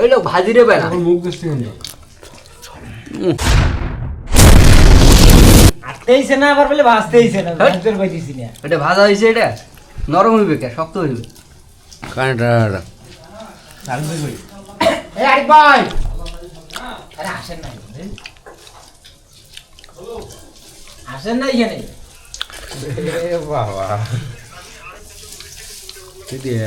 এই লোক ভাজি রে বেলা এখন মুখ দেখতে কেন আটতেইছে না আবার বলে ভাজতেইছে না ভাজতের কইতেছি না। এটা ভাজা হয়েছে এটা? নরম হইবে কে? শক্ত হইবে। কানেটা এই আরিফ ভাই! আরে আসেন না আসেন না এখানে। বাবা। কি দিয়ে?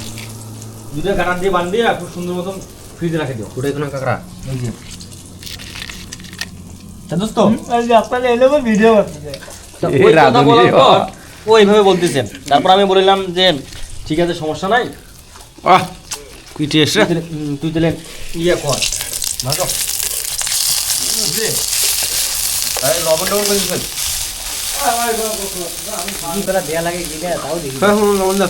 দুধের কাটার দিয়ে বান দিয়ে খুব সুন্দর মতন ফ্রিজে রাখে দিও। কুড়ে কোনো কাকড়া। দোস্ত? আপনারা এলো ভিডিও এই রাধুনি ও। এইভাবে বলতেছেন তারপর আমি বললাম যে ঠিক আছে সমস্যা নাই। আহ কি টেস্ট তুই তাহলে- তুই তাহলে ইয়ে কর। ভালো লবণ টবণ করে করে লাগে তাও দেখি হ্যাঁ লবণ দাও।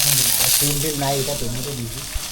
बनाया खून भी बनाया इधर दोनों को दीजिए